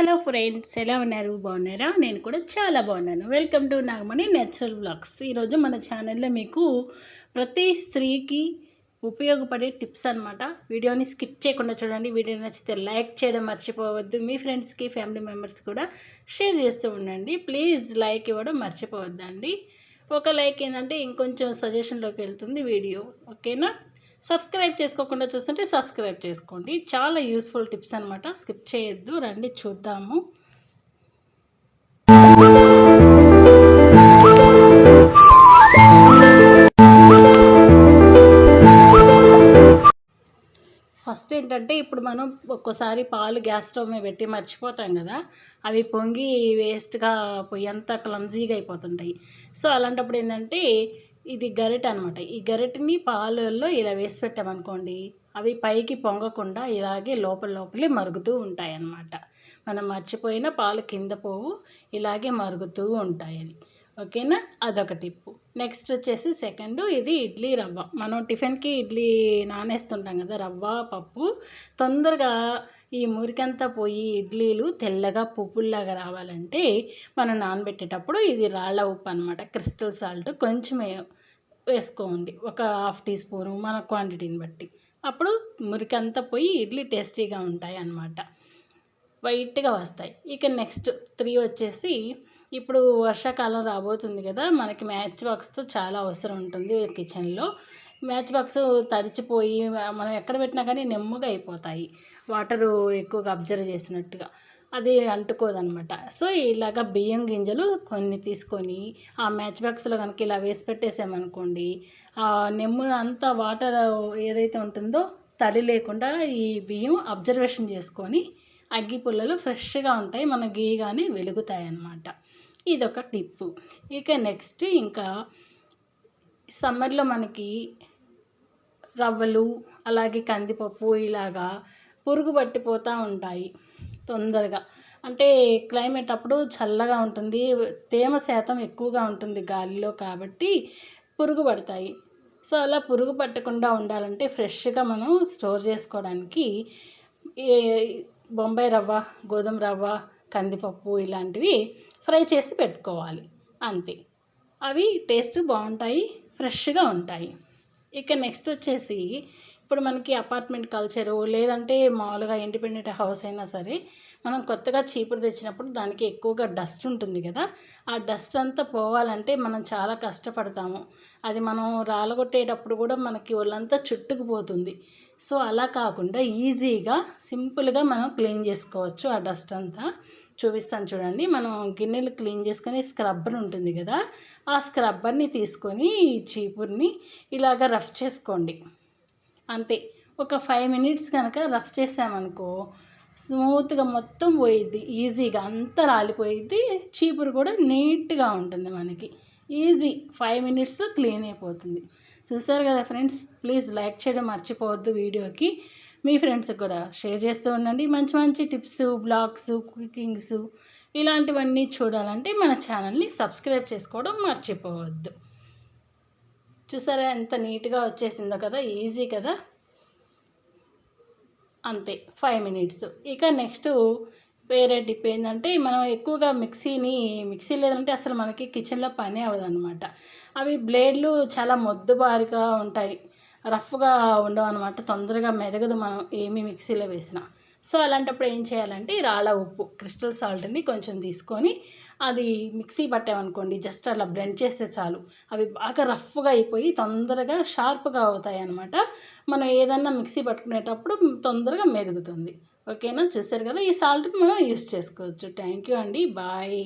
Hello friends ఎలా ఉన్నారు? బాగున్నారా? నేను కూడా చాలా బాగున్నాను. Welcome to Nagamani natural blogs ఈరోజు మన ఛానల్లో మీకు ప్రతి స్త్రీకి ఉపయోగపడే టిప్స్ అనమాట వీడియోని స్కిప్ చేయకుండా చూడండి. వీడియో నచ్చితే లైక్ చేయడం మర్చిపోవద్దు. మీ ఫ్రెండ్స్కి ఫ్యామిలీ మెంబర్స్ కూడా షేర్ చేస్తూ ఉండండి. ప్లీజ్ లైక్ ఇవ్వడం మర్చిపోవద్దండి. ఒక లైక్ ఏంటంటే ఇంకొంచెం సజెషన్లోకి వెళ్తుంది వీడియో. ఓకేనా? సబ్స్క్రైబ్ చేసుకోకుండా చూస్తుంటే సబ్స్క్రైబ్ చేసుకోండి. చాలా యూస్ఫుల్ టిప్స్ అనమాట స్కిప్ చేయొద్దు. రండి చూద్దాము. ఫస్ట్ ఏంటంటే ఇప్పుడు మనం ఒక్కోసారి పాలు గ్యాస్ స్టవ్ మీద పెట్టి మర్చిపోతాం కదా. అవి పొంగి వేస్ట్గా పొయ్యి అంతా క్లంజీగా అయిపోతుంటాయి. సో అలాంటప్పుడు ఏంటంటే ఇది గరిట అనమాట ఈ గరిటని పాలల్లో ఇలా వేసి పెట్టామనుకోండి అవి పైకి పొంగకుండా ఇలాగే లోపల లోపలే మరుగుతూ ఉంటాయి అన్నమాట మనం మర్చిపోయిన పాలు కింద పోవు ఇలాగే మరుగుతూ ఉంటాయి ఓకేనా? అదొక టిప్పు. నెక్స్ట్ వచ్చేసి సెకండ్ ఇది ఇడ్లీ రవ్వ. మనం టిఫిన్కి ఇడ్లీ నానేస్తుంటాం కదా రవ్వ పప్పు. తొందరగా ఈ మురికంతా పోయి ఇడ్లీలు తెల్లగా పువ్వుల్లాగా రావాలంటే మనం నానబెట్టేటప్పుడు ఇది రాళ్ళ ఉప్పు అనమాట క్రిస్టల్ సాల్ట్ కొంచెం వేసుకోండి. ఒక హాఫ్ టీ స్పూను మన క్వాంటిటీని బట్టి. అప్పుడు మురికంతా పోయి ఇడ్లీ టేస్టీగా ఉంటాయి అన్నమాట. వైట్గా వస్తాయి. ఇక నెక్స్ట్ త్రీ వచ్చేసి ఇప్పుడు వర్షాకాలం రాబోతుంది కదా మనకి మ్యాచ్ బాక్స్తో చాలా అవసరం ఉంటుంది కిచెన్లో. మ్యాచ్ బాక్స్ తడిచిపోయి మనం ఎక్కడ పెట్టినా కానీ నెమ్మగా అయిపోతాయి. వాటరు ఎక్కువగా అబ్జర్వ్ చేసినట్టుగా. అది అంటుకోదనమాట. సో ఇలాగ బియ్యం గింజలు కొన్ని తీసుకొని ఆ మ్యాచ్ బాక్స్లో కనుక ఇలా వేసి పెట్టేసామనుకోండి ఆ నెమ్ము అంతా వాటర్ ఏదైతే ఉంటుందో తడి లేకుండా ఈ బియ్యం అబ్జర్వేషన్ చేసుకొని అగ్గి పుల్లలు ఫ్రెష్గా ఉంటాయి. మన గీయగానే వెలుగుతాయి అన్నమాట ఇదొక టిప్పు. ఇక నెక్స్ట్ ఇంకా సమ్మర్లో మనకి రవ్వలు అలాగే కందిపప్పు ఇలాగా పురుగు పట్టిపోతూ ఉంటాయి తొందరగా. అంటే క్లైమేట్ అప్పుడు చల్లగా ఉంటుంది తేమ శాతం ఎక్కువగా ఉంటుంది గాలిలో కాబట్టి పురుగు పడతాయి. సో అలా పురుగు పట్టకుండా ఉండాలంటే ఫ్రెష్గా మనం స్టోర్ చేసుకోవడానికి బొంబాయి రవ్వ గోధుమ రవ్వ కందిపప్పు ఇలాంటివి ఫ్రై చేసి పెట్టుకోవాలి. అంతే. అవి టేస్ట్ బాగుంటాయి ఫ్రెష్గా ఉంటాయి. ఇక నెక్స్ట్ వచ్చేసి ఇప్పుడు మనకి అపార్ట్మెంట్ కల్చరు లేదంటే మామూలుగా ఇండిపెండెంట్ హౌస్ అయినా సరే మనం కొత్తగా చీపురు తెచ్చినప్పుడు దానికి ఎక్కువగా డస్ట్ ఉంటుంది కదా. ఆ డస్ట్ అంతా పోవాలంటే మనం చాలా కష్టపడతాము. అది మనం రాలగొట్టేటప్పుడు కూడా మనకి ఒళ్ళంతా చుట్టుకుపోతుంది. సో అలా కాకుండా ఈజీగా సింపుల్గా మనం క్లీన్ చేసుకోవచ్చు ఆ డస్ట్ అంతా. చూపిస్తాను చూడండి. మనం గిన్నెలు క్లీన్ చేసుకునే స్క్రబ్బర్ ఉంటుంది కదా ఆ స్క్రబ్బర్ని తీసుకొని ఈ చీపుర్ని ఇలాగ రఫ్ చేసుకోండి. అంతే. ఒక ఫైవ్ మినిట్స్ కనుక రఫ్ చేసామనుకో స్మూత్గా మొత్తం పోయిద్ది ఈజీగా అంతా రాలిపోయిద్ది చీపురు కూడా నీట్గా ఉంటుంది మనకి. ఈజీ. ఫైవ్ మినిట్స్లో క్లీన్ అయిపోతుంది. చూసారు కదా ఫ్రెండ్స్ ప్లీజ్ లైక్ చేయడం మర్చిపోవద్దు వీడియోకి. మీ ఫ్రెండ్స్కి కూడా షేర్ చేస్తూ ఉండండి. మంచి మంచి టిప్స్ బ్లాగ్స్ కుకింగ్స్ ఇలాంటివన్నీ చూడాలంటే మన ఛానల్ని సబ్స్క్రైబ్ చేసుకోవడం మర్చిపోవద్దు. చూసారా ఎంత నీట్గా వచ్చేసిందో కదా ఈజీ కదా? అంతే ఫైవ్ మినిట్స్. ఇక నెక్స్ట్ వేరే టిప్ ఏంటంటే మనం ఎక్కువగా మిక్సీని మిక్సీ లేదంటే అసలు మనకి కిచెన్లో పని అవ్వదు అనమాట అవి బ్లేడ్లు చాలా మొద్దుబారిగా ఉంటాయి. రఫ్గా ఉండవు అనమాట తొందరగా మెదగదు మనం ఏమి మిక్సీలో వేసినా. సో అలాంటప్పుడు ఏం చేయాలంటే రాళ్ళ ఉప్పు క్రిస్టల్ సాల్ట్ని కొంచెం తీసుకొని అది మిక్సీ పట్టామనుకోండి జస్ట్ అలా బ్లెండ్ చేస్తే చాలు. అవి బాగా రఫ్గా అయిపోయి తొందరగా షార్ప్గా అవుతాయి అనమాట మనం ఏదన్నా మిక్సీ పట్టుకునేటప్పుడు తొందరగా మెదుగుతుంది. ఓకేనా? చూసారు కదా ఈ సాల్ట్ని మనం యూస్ చేసుకోవచ్చు. థ్యాంక్ యూ అండి. బాయ్.